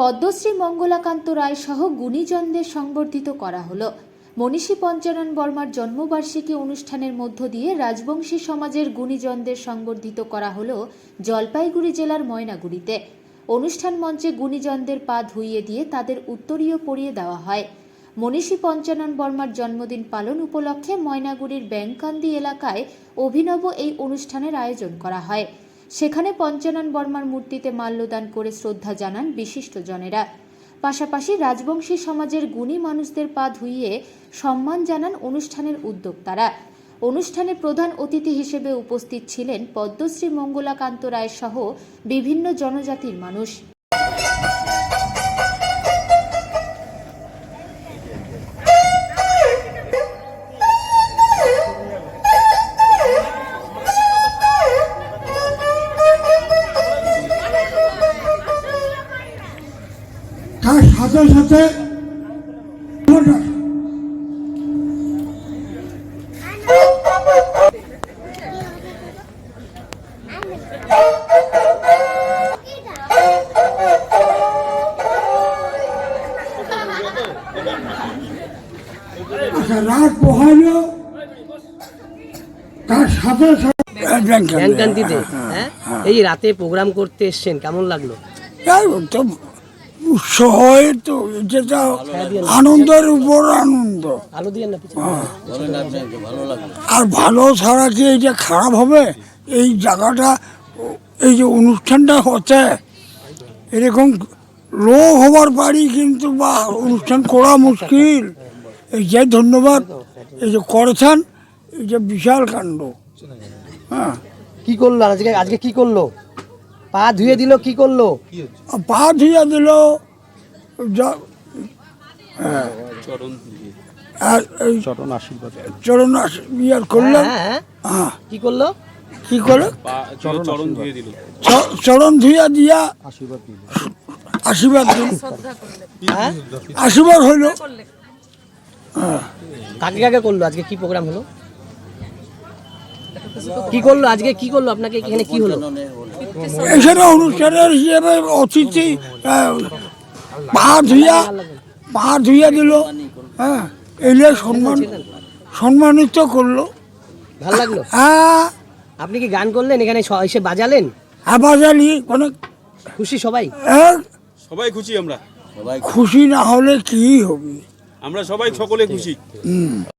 পদ্মশ্রী মঙ্গলাকান্ত রায় সহ গুণীজনদের সংবর্ধিত করা হলো। মনীষী পঞ্চানন বর্মার জন্মবার্ষিকী অনুষ্ঠানের মধ্য দিয়ে রাজবংশী সমাজের গুণীজনদের সংবর্ধিত করা হলো জলপাইগুড়ি জেলার ময়নাগুড়িতে। অনুষ্ঠান মঞ্চে গুণীজনদের পা ধুইয়ে দিয়ে তাদের উত্তরীয় পরিয়ে দেওয়া হয়। মনীষী পঞ্চানন বর্মার জন্মদিন পালন উপলক্ষে ময়নাগুড়ির ব্যাংকান্দি এলাকায় অভিনব এই অনুষ্ঠানের আয়োজন করা হয়। সেখানে পঞ্চানন বর্মার মূর্তিতে মাল্যদান করে শ্রদ্ধা জানান বিশিষ্টজনেরা। পাশাপাশি রাজবংশী সমাজের গুণী মানুষদের পা ধুইয়ে সম্মান জানান অনুষ্ঠানের উদ্যোক্তারা। অনুষ্ঠানে প্রধান অতিথি হিসেবে উপস্থিত ছিলেন পদ্মশ্রী মঙ্গলাকান্ত রায় সহ বিভিন্ন জনজাতির মানুষ। তার সাথে সাথে আচ্ছা রাত পোহাইল। তার সাথে সাথে ব্যাংকান্তিতে হ্যাঁ এই রাতে প্রোগ্রাম করতে এসছেন কেমন লাগল? তো উৎসব হয় তো যেটা আনন্দের উপর আনন্দ। আলো দিয়ে না পিছনে আর ভালো ছাড়া কি এই যে খারাপ হবে? এই জায়গাটা এই যে অনুষ্ঠানটা হচ্ছে এরকম লো হবার পারি কিন্তু বা অনুষ্ঠান করা মুশকিল। এই যে ধন্যবাদ এই যে করেছেন এই যে বিশাল কাণ্ড। হ্যাঁ। কি করল? আজকে আজকে কি করল? পা ধুয়ে দিল কি করল? পা ধুয়ে দিল হ্যাঁ। এই চরণ আশীর্বাদ। চরণ আশীর্বাদ করলেন হ্যাঁ, হ্যাঁ হ্যাঁ। কি করল? কি করে চরণ ধুয়ে দিল। চরণ ধুইয়া দিয়া আশীর্বাদ দিল। হ্যাঁ আশীর্বাদ হইল। কাকে কাকে করল? আজকে কি প্রোগ্রাম হলো? কি করল? আজকে কি করল? আপনাকে এখানে কি হলো। এখানে অনুষ্ঠানের হিসেবে অতিথি পা ধুইয়া পা ধুইয়া দিল হ্যাঁ এলে সম্মান সম্মানিত করল। ভালো লাগল? হ্যাঁ। আপনি কি গান করলেন? এখানে এসে বাজালেন? আবাজালি অনেক খুশি সবাই? সবাই খুশি আমরা। খুশি না হলে কি হবে? আমরা সবাই সকলে খুশি।